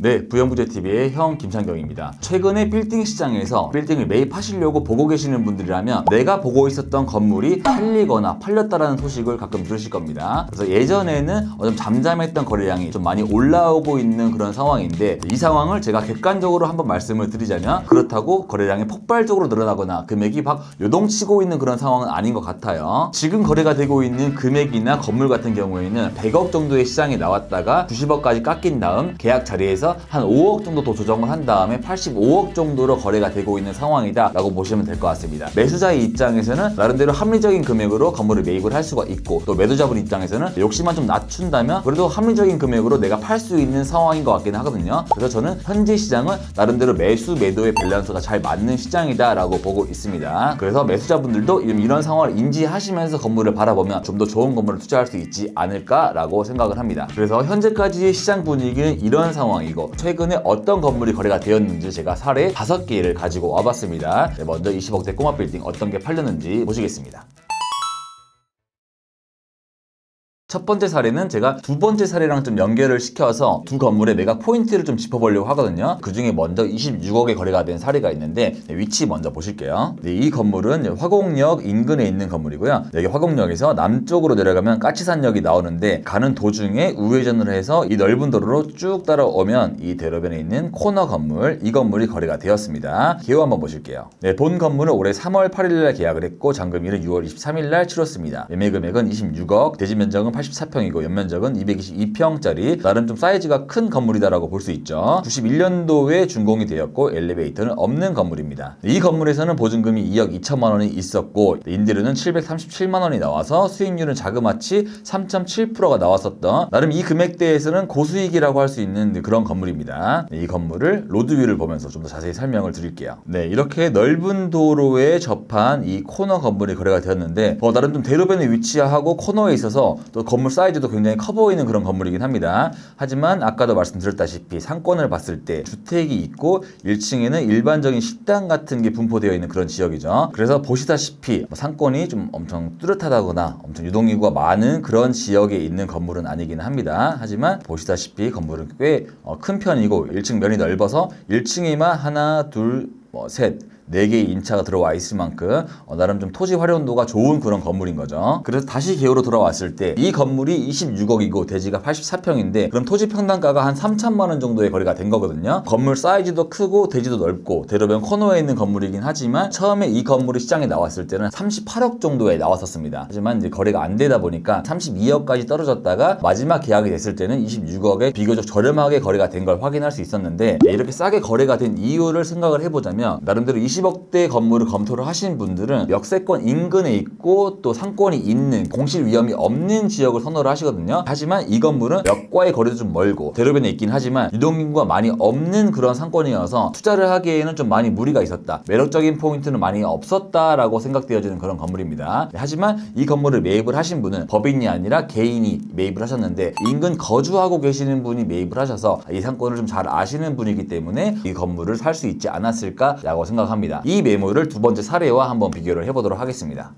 네, 부영부재TV의 형 김창경입니다. 최근에 빌딩 시장에서 빌딩을 매입하시려고 보고 계시는 분들이라면 내가 보고 있었던 건물이 팔리거나 팔렸다라는 소식을 가끔 들으실 겁니다. 그래서 예전에는 어, 좀 잠잠했던 거래량이 좀 많이 올라오고 있는 그런 상황인데 이 상황을 제가 객관적으로 한번 말씀을 드리자면 그렇다고 거래량이 폭발적으로 늘어나거나 금액이 막 요동치고 있는 그런 상황은 아닌 것 같아요. 지금 거래가 되고 있는 금액이나 건물 같은 경우에는 100억 정도의 시장에 나왔다가 90억까지 깎인 다음 계약 자리에서 한 5억 정도 더 조정을 한 다음에 85억 정도로 거래가 되고 있는 상황이다 라고 보시면 될 것 같습니다. 매수자의 입장에서는 나름대로 합리적인 금액으로 건물을 매입을 할 수가 있고 또 매도자분 입장에서는 욕심만 좀 낮춘다면 그래도 합리적인 금액으로 내가 팔 수 있는 상황인 것 같긴 하거든요. 그래서 저는 현재 시장은 나름대로 매수 매도의 밸런스가 잘 맞는 시장이다 라고 보고 있습니다. 그래서 매수자분들도 이런 상황을 인지하시면서 건물을 바라보면 좀 더 좋은 건물을 투자할 수 있지 않을까라고 생각을 합니다. 그래서 현재까지의 시장 분위기는 이런 상황이고 최근에 어떤 건물이 거래가 되었는지 제가 사례 5개를 가지고 와봤습니다. 네, 먼저 20억대 꼬마 빌딩 어떤 게 팔렸는지 보시겠습니다. 첫 번째 사례는 제가 두 번째 사례랑 좀 연결을 시켜서 두 건물의 매각 포인트를 좀 짚어보려고 하거든요. 그 중에 먼저 26억에 거래가 된 사례가 있는데 네, 위치 먼저 보실게요. 네, 이 건물은 화곡역 인근에 있는 건물이고요. 여기 화곡역에서 남쪽으로 내려가면 까치산역이 나오는데 가는 도중에 우회전을 해서 이 넓은 도로로 쭉 따라오면 이 대로변에 있는 코너 건물 이 건물이 거래가 되었습니다. 기호 한번 보실게요. 네, 본 건물은 올해 3월 8일 날 계약을 했고 잔금일은 6월 23일 날 치렀습니다. 매매 금액은 26억, 대지 면적은 84평이고 연면적은 222평짜리 나름 좀 사이즈가 큰 건물이다라고 볼 수 있죠. 91년도에 준공이 되었고 엘리베이터는 없는 건물입니다. 이 건물에서는 보증금이 2억 2천만 원이 있었고 임대료는 737만 원이 나와서 수익률은 자그마치 3.7%가 나왔었던 나름 이 금액대에서는 고수익이라고 할 수 있는 그런 건물입니다. 네, 이 건물을 로드뷰를 보면서 좀 더 자세히 설명을 드릴게요. 네, 이렇게 넓은 도로에 접한 이 코너 건물이 거래가 되었는데 어, 나름 좀 대로변에 위치하고 코너에 있어서 또 건물 사이즈도 굉장히 커 보이는 그런 건물이긴 합니다. 하지만 아까도 말씀드렸다시피 상권을 봤을 때 주택이 있고 1층에는 일반적인 식당 같은 게 분포되어 있는 그런 지역이죠. 그래서 보시다시피 뭐 상권이 좀 엄청 뚜렷하다거나 엄청 유동인구가 많은 그런 지역에 있는 건물은 아니긴 합니다. 하지만 보시다시피 건물은 꽤 큰 편이고 1층 면이 넓어서 1층에만 하나, 둘, 뭐 셋, 네 개의 인차가 들어와 있을 만큼 어, 나름 좀 토지 활용도가 좋은 그런 건물인 거죠. 그래서 다시 개요로 돌아왔을 때 이 건물이 26억이고 대지가 84평인데 그럼 토지 평당가가 한 3천만 원 정도의 거래가 된 거거든요. 건물 사이즈도 크고 대지도 넓고 대로변 코너에 있는 건물이긴 하지만 처음에 이 건물이 시장에 나왔을 때는 38억 정도에 나왔었습니다. 하지만 이제 거래가 안 되다 보니까 32억까지 떨어졌다가 마지막 계약이 됐을 때는 26억에 비교적 저렴하게 거래가 된 걸 확인할 수 있었는데 네, 이렇게 싸게 거래가 된 이유를 생각을 해보자면 나름대로 20 억대 건물을 검토를 하신 분들은 역세권 인근에 있고 또 상권이 있는 공실 위험이 없는 지역을 선호를 하시거든요. 하지만 이 건물은 역과의 거리도 좀 멀고 대로변에 있긴 하지만 유동인구가 많이 없는 그런 상권이어서 투자를 하기에는 좀 많이 무리가 있었다. 매력적인 포인트는 많이 없었다라고 생각되어지는 그런 건물입니다. 네, 하지만 이 건물을 매입을 하신 분은 법인이 아니라 개인이 매입을 하셨는데 인근 거주하고 계시는 분이 매입을 하셔서 이 상권을 좀 잘 아시는 분이기 때문에 이 건물을 살 수 있지 않았을까라고 생각합니다. 이 매물을 두 번째 사례와 한번 비교를 해보도록 하겠습니다.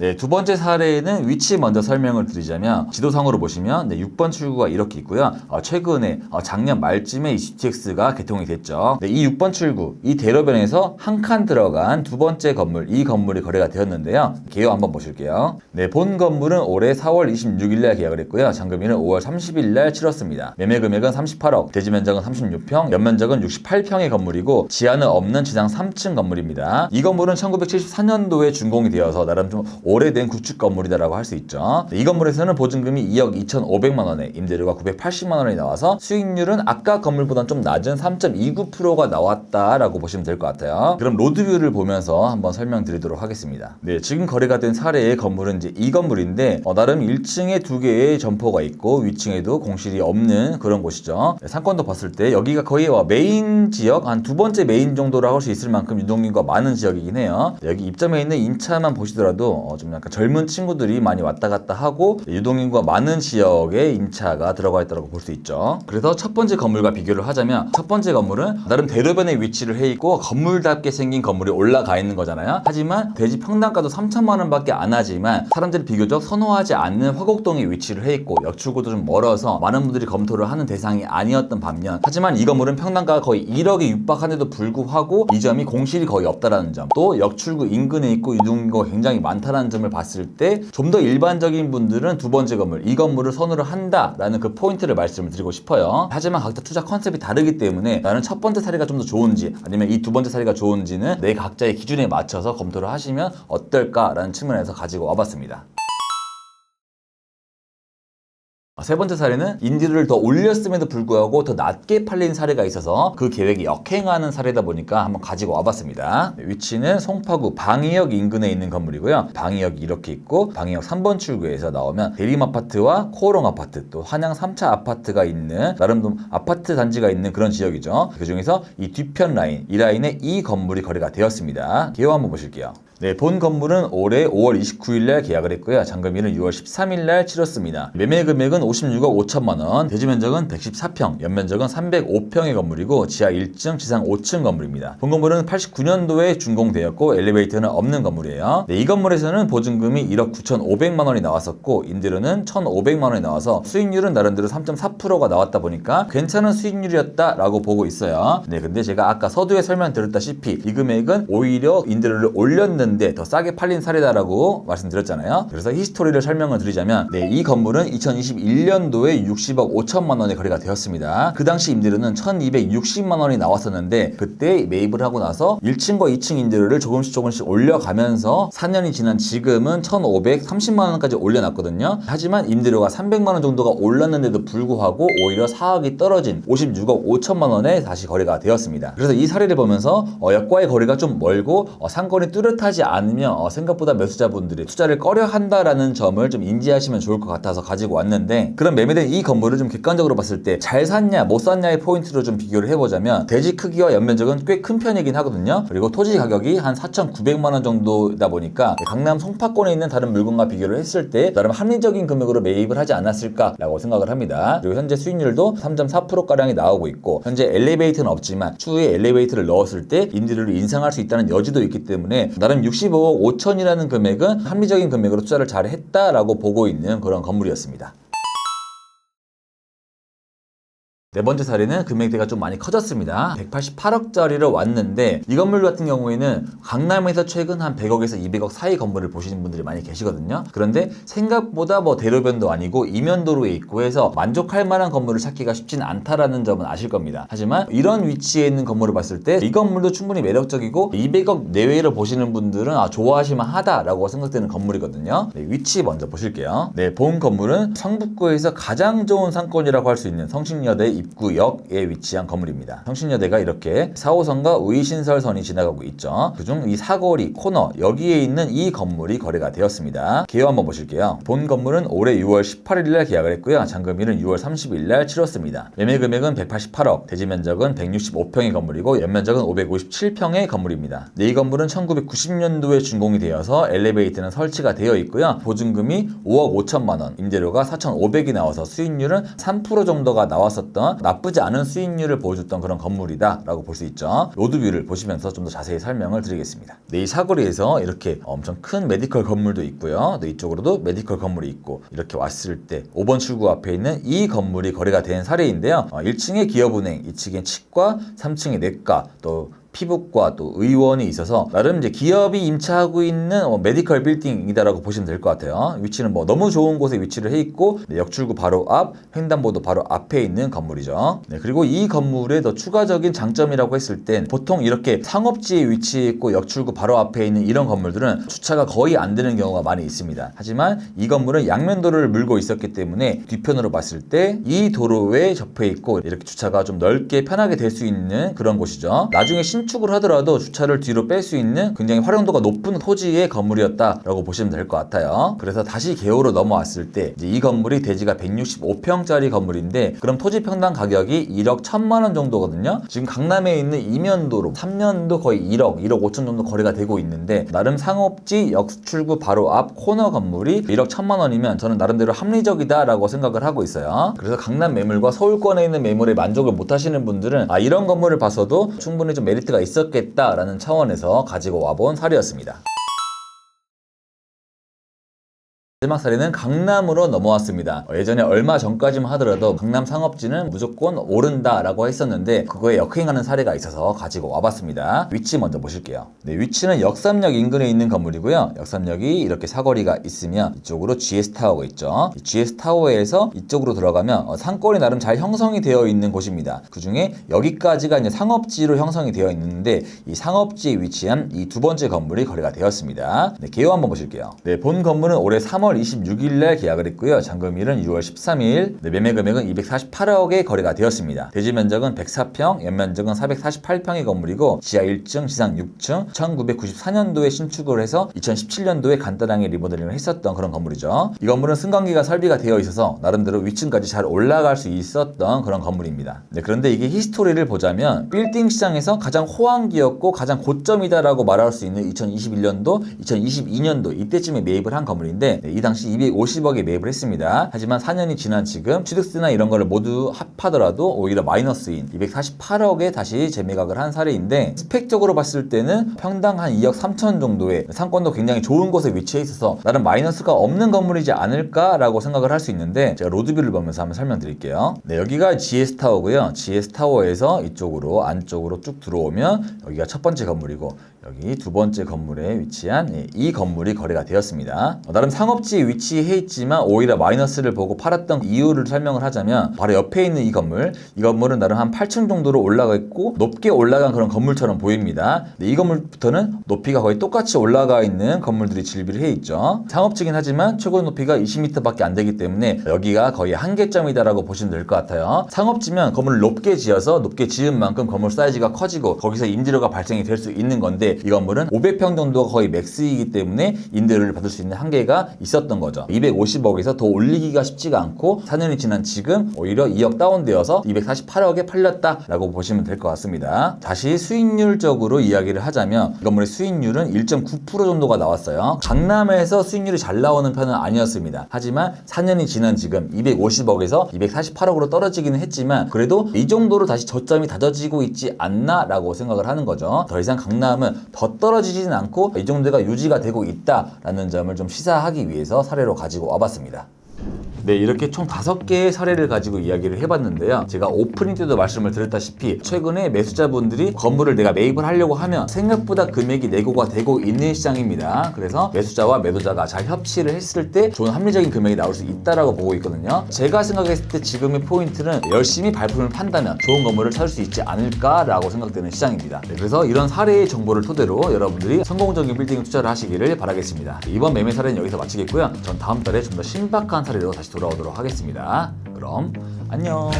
네, 두 번째 사례는 위치 먼저 설명을 드리자면 지도상으로 보시면 네, 6번 출구가 이렇게 있고요. 어, 최근에 어, 작년 말쯤에 이 GTX가 개통이 됐죠. 네, 이 6번 출구, 이 대로변에서 한 칸 들어간 두 번째 건물, 이 건물이 거래가 되었는데요. 개요 한번 보실게요. 네, 본 건물은 올해 4월 26일 날 계약을 했고요. 잔금일은 5월 30일 날 치렀습니다. 매매 금액은 38억, 대지 면적은 36평, 연면적은 68평의 건물이고 지하는 없는 지상 3층 건물입니다. 이 건물은 1974년도에 준공이 되어서 나름 좀 오래된 구축 건물이다라고 할 수 있죠. 이 건물에서는 보증금이 2억 2,500만 원에 임대료가 980만 원이 나와서 수익률은 아까 건물보다 좀 낮은 3.29%가 나왔다라고 보시면 될 것 같아요. 그럼 로드뷰를 보면서 한번 설명드리도록 하겠습니다. 네, 지금 거래가 된 사례의 건물은 이제 이 건물인데 어, 나름 1층에 두 개의 점포가 있고 위층에도 공실이 없는 그런 곳이죠. 네, 상권도 봤을 때 여기가 거의 와 메인 지역 한 두 번째 메인 정도라고 할 수 있을 만큼 유동인구가 많은 지역이긴 해요. 여기 입점해 있는 인차만 보시더라도 어, 좀 약간 젊은 친구들이 많이 왔다 갔다 하고 유동인구가 많은 지역에 임차가 들어가 있다고 볼 수 있죠. 그래서 첫 번째 건물과 비교를 하자면 첫 번째 건물은 나름 대로변에 위치를 해 있고 건물답게 생긴 건물이 올라가 있는 거잖아요. 하지만 대지 평당가도 3천만 원밖에 안 하지만 사람들이 비교적 선호하지 않는 화곡동에 위치를 해 있고 역출구도 좀 멀어서 많은 분들이 검토를 하는 대상이 아니었던 반면 하지만 이 건물은 평당가가 거의 1억에 육박한데도 불구하고 이 점이 공실이 거의 없다라는 점 또 역출구 인근에 있고 유동인구가 굉장히 많다 라는 점을 봤을 때 좀 더 일반적인 분들은 두 번째 건물 이 건물을 선호를 한다라는 그 포인트를 말씀을 드리고 싶어요. 하지만 각자 투자 컨셉이 다르기 때문에 나는 첫 번째 사례가 좀 더 좋은지 아니면 이 두 번째 사례가 좋은지는 내 각자의 기준에 맞춰서 검토를 하시면 어떨까라는 측면에서 가지고 와봤습니다 세 번째 사례는 인디를 더 올렸음에도 불구하고 더 낮게 팔린 사례가 있어서 그 계획이 역행하는 사례다 보니까 한번 가지고 와봤습니다. 위치는 송파구 방이역 인근에 있는 건물이고요. 방이역이 이렇게 있고 방이역 3번 출구에서 나오면 대림 아파트와 코오롱 아파트 또 한양 3차 아파트가 있는 나름 좀 아파트 단지가 있는 그런 지역이죠. 그 중에서 이 뒤편 라인 이 라인에 이 건물이 거래가 되었습니다. 개요 한번 보실게요. 네, 본 건물은 올해 5월 29일 날 계약을 했고요. 잔금일은 6월 13일 날 치렀습니다. 매매 금액은 56억 5천만 원, 대지 면적은 114평, 연면적은 305평의 건물이고 지하 1층, 지상 5층 건물입니다. 본 건물은 89년도에 준공되었고 엘리베이터는 없는 건물이에요. 네, 이 건물에서는 보증금이 1억 9,500만 원이 나왔었고 임대료는 1,500만 원이 나와서 수익률은 나름대로 3.4%가 나왔다 보니까 괜찮은 수익률이었다라고 보고 있어요. 네, 근데 제가 아까 서두에 설명드렸다시피 이 금액은 오히려 임대료를 올 렸는데 더 싸게 팔린 사례다라고 말씀드렸잖아요. 그래서 히스토리를 설명을 드리자면 네, 이 건물은 2021년도에 60억 5천만 원에 거래가 되었습니다. 그 당시 임대료는 1,260만 원이 나왔었는데 그때 매입을 하고 나서 1층과 2층 임대료를 조금씩 조금씩 올려가면서 4년이 지난 지금은 1,530만 원까지 올려놨거든요. 하지만 임대료가 300만 원 정도가 올랐는데도 불구하고 오히려 4억이 떨어진 56억 5천만 원에 다시 거래가 되었습니다. 그래서 이 사례를 보면서 어, 역과의 거리가 좀 멀고 어, 상권이 뚜렷하지 않으면 어, 생각보다 매수자분들이 투자를 꺼려 한다라는 점을 좀 인지하시면 좋을 것 같아서 가지고 왔는데 그런 매매된 이 건물을 좀 객관적으로 봤을 때 잘 샀냐 못 샀냐의 포인트로 좀 비교를 해보자면 대지 크기와 연면적은 꽤 큰 편이긴 하거든요. 그리고 토지 가격이 한 4,900만 원 정도다 보니까 강남 송파권에 있는 다른 물건과 비교를 했을 때 나름 합리적인 금액으로 매입을 하지 않았을까라고 생각을 합니다. 그리고 현재 수익률도 3.4%가량이 나오고 있고 현재 엘리베이터는 없지만 추후에 엘리베이터를 넣었을 때 임대료를 인상할 수 있다는 여지도 있기 때문에 나름 65억 5천이라는 금액은 합리적인 금액으로 투자를 잘 했다라고 보고 있는 그런 건물이었습니다. 네 번째 사례는 금액대가 좀 많이 커졌습니다. 188억짜리로 왔는데 이 건물 같은 경우에는 강남에서 최근 한 100억에서 200억 사이 건물을 보시는 분들이 많이 계시거든요. 그런데 생각보다 뭐 대로변도 아니고 이면도로에 있고 해서 만족할 만한 건물을 찾기가 쉽진 않다라는 점은 아실 겁니다. 하지만 이런 위치에 있는 건물을 봤을 때 이 건물도 충분히 매력적이고 200억 내외로 보시는 분들은 아, 좋아하실만 하다라고 생각되는 건물이거든요. 네, 위치 먼저 보실게요. 네, 본 건물은 성북구에서 가장 좋은 상권이라고 할 수 있는 성신여대 입구역에 위치한 건물입니다. 성신여대가 이렇게 4호선과 의신설선이 지나가고 있죠. 그중 이 사거리 코너 여기에 있는 이 건물이 거래가 되었습니다. 개요 한번 보실게요. 본 건물은 올해 6월 18일 날 계약을 했고요. 잔금일은 6월 30일 날 치렀습니다. 매매 금액은 188억, 대지 면적은 165평의 건물이고 연면적은 557평의 건물입니다. 네, 이 건물은 1990년도에 준공이 되어서 엘리베이터는 설치가 되어 있고요. 보증금이 5억 5천만 원, 임대료가 4,500이 나와서 수익률은 3% 정도가 나왔었던 나쁘지 않은 수익률을 보여줬던 그런 건물이다라고 볼 수 있죠. 로드뷰를 보시면서 좀 더 자세히 설명을 드리겠습니다. 네, 이 사거리에서 이렇게 엄청 큰 메디컬 건물도 있고요. 네, 이쪽으로도 메디컬 건물이 있고 이렇게 왔을 때 5번 출구 앞에 있는 이 건물이 거래가 된 사례인데요. 어, 1층에 기업은행, 2층에 치과, 3층에 내과, 또 피부과 또 의원이 있어서 나름 이제 기업이 임차하고 있는 어, 메디컬 빌딩이다라고 보시면 될 것 같아요. 위치는 뭐 너무 좋은 곳에 위치를 해 있고 네, 역출구 바로 앞, 횡단보도 바로 앞에 있는 건물이죠. 네, 그리고 이 건물의 더 추가적인 장점이라고 했을 땐 보통 이렇게 상업지에 위치해 있고 역출구 바로 앞에 있는 이런 건물들은 주차가 거의 안 되는 경우가 많이 있습니다. 하지만 이 건물은 양면도로를 물고 있었기 때문에 뒤편으로 봤을 때 이 도로에 접해 있고 이렇게 주차가 좀 넓게 편하게 될 수 있는 그런 곳이죠. 나중에 신 신축을 하더라도 주차를 뒤로 뺄 수 있는 굉장히 활용도가 높은 토지의 건물이었다라고 보시면 될 것 같아요. 그래서 다시 개호로 넘어왔을 때 이 건물이 대지가 165평짜리 건물인데 그럼 토지 평당 가격이 1억 1천만 원 정도거든요. 지금 강남에 있는 이면도로 3년도 거의 1억, 1억 5천 정도 거래가 되고 있는데 나름 상업지 역출구 바로 앞 코너 건물이 1억 1천만 원이면 저는 나름대로 합리적이다라고 생각을 하고 있어요. 그래서 강남 매물과 서울권에 있는 매물에 만족을 못 하시는 분들은 아 이런 건물을 봐서도 충분히 좀 메리트 가 있었겠다라는 차원에서 가지고 와본 사례였습니다. 마지막 사례는 강남으로 넘어왔습니다. 어, 예전에 얼마 전까지만 하더라도 강남 상업지는 무조건 오른다라고 했었는데 그거에 역행하는 사례가 있어서 가지고 와봤습니다. 위치 먼저 보실게요. 네, 위치는 역삼역 인근에 있는 건물이고요. 역삼역이 이렇게 사거리가 있으면 이쪽으로 GS 타워가 있죠. 이 GS 타워에서 이쪽으로 들어가면 어, 상권이 나름 잘 형성이 되어 있는 곳입니다. 그 중에 여기까지가 이제 상업지로 형성이 되어 있는데 이 상업지에 위치한 이 두 번째 건물이 거래가 되었습니다. 네, 개요 한번 보실게요. 네, 본 건물은 올해 3월 26일 날 계약을 했고요. 잔금일은 6월 13일. 네, 매매 금액은 248억에 거래가 되었습니다. 대지 면적은 104평, 연면적은 448평의 건물이고 지하 1층, 지상 6층, 1994년도에 신축을 해서 2017년도에 간단하게 리모델링을 했었던 그런 건물이죠. 이 건물은 승강기가 설비가 되어 있어서 나름대로 위층까지 잘 올라갈 수 있었던 그런 건물입니다. 네, 그런데 이게 히스토리를 보자면 빌딩 시장에서 가장 호황기였고 가장 고점이다라고 말할 수 있는 2021년도, 2022년도 이때쯤에 매입을 한 건물인데 네, 이 당시 250억에 매입을 했습니다. 하지만 4년이 지난 지금 취득세나 이런 거를 모두 합하더라도 오히려 마이너스인 248억에 다시 재매각을 한 사례인데 스펙적으로 봤을 때는 평당 한 2억 3천 정도의 상권도 굉장히 좋은 곳에 위치해 있어서 나름 마이너스가 없는 건물이지 않을까라고 생각을 할 수 있는데 제가 로드뷰를 보면서 한번 설명드릴게요. 네, 여기가 GS 타워고요. GS 타워에서 이쪽으로 안쪽으로 쭉 들어오면 여기가 첫 번째 건물이고 여기 두 번째 건물에 위치한 예, 이 건물이 거래가 되었습니다. 어, 나름 상업지에 위치해 있지만 오히려 마이너스를 보고 팔았던 이유를 설명을 하자면 바로 옆에 있는 이 건물, 이 건물은 나름 한 8층 정도로 올라가 있고 높게 올라간 그런 건물처럼 보입니다. 근데 이 건물부터는 높이가 거의 똑같이 올라가 있는 건물들이 질비를 해 있죠. 상업지긴 하지만 최고 높이가 20m밖에 안 되기 때문에 여기가 거의 한계점이다라고 보시면 될 것 같아요. 상업지면 건물을 높게 지어서 높게 지은 만큼 건물 사이즈가 커지고 거기서 임대료가 발생이 될 수 있는 건데 이 건물은 500평 정도가 거의 맥스이기 때문에 임대료를 받을 수 있는 한계가 있었던 거죠. 250억에서 더 올리기가 쉽지가 않고 4년이 지난 지금 오히려 2억 다운되어서 248억에 팔렸다라고 보시면 될 것 같습니다. 다시 수익률적으로 이야기를 하자면 이 건물의 수익률은 1.9% 정도가 나왔어요. 강남에서 수익률이 잘 나오는 편은 아니었습니다. 하지만 4년이 지난 지금 250억에서 248억으로 떨어지기는 했지만 그래도 이 정도로 다시 저점이 다져지고 있지 않나라고 생각을 하는 거죠. 더 이상 강남은 더 떨어지지는 않고 이 정도가 유지가 되고 있다라는 점을 좀 시사하기 위해서 사례로 가지고 와봤습니다. 네, 이렇게 총 다섯 개의 사례를 가지고 이야기를 해봤는데요. 제가 오프닝 때도 말씀을 드렸다시피 최근에 매수자분들이 건물을 내가 매입을 하려고 하면 생각보다 금액이 내고가 되고 있는 시장입니다. 그래서 매수자와 매도자가 잘 협치를 했을 때 좋은 합리적인 금액이 나올 수 있다라고 보고 있거든요. 제가 생각했을 때 지금의 포인트는 열심히 발품을 판다면 좋은 건물을 찾을 수 있지 않을까라고 생각되는 시장입니다. 네, 그래서 이런 사례의 정보를 토대로 여러분들이 성공적인 빌딩 투자를 하시기를 바라겠습니다. 이번 매매 사례는 여기서 마치겠고요. 전 다음 달에 좀 더 신박한 사례로 다시 돌아오도록 하겠습니다. 그럼 안녕.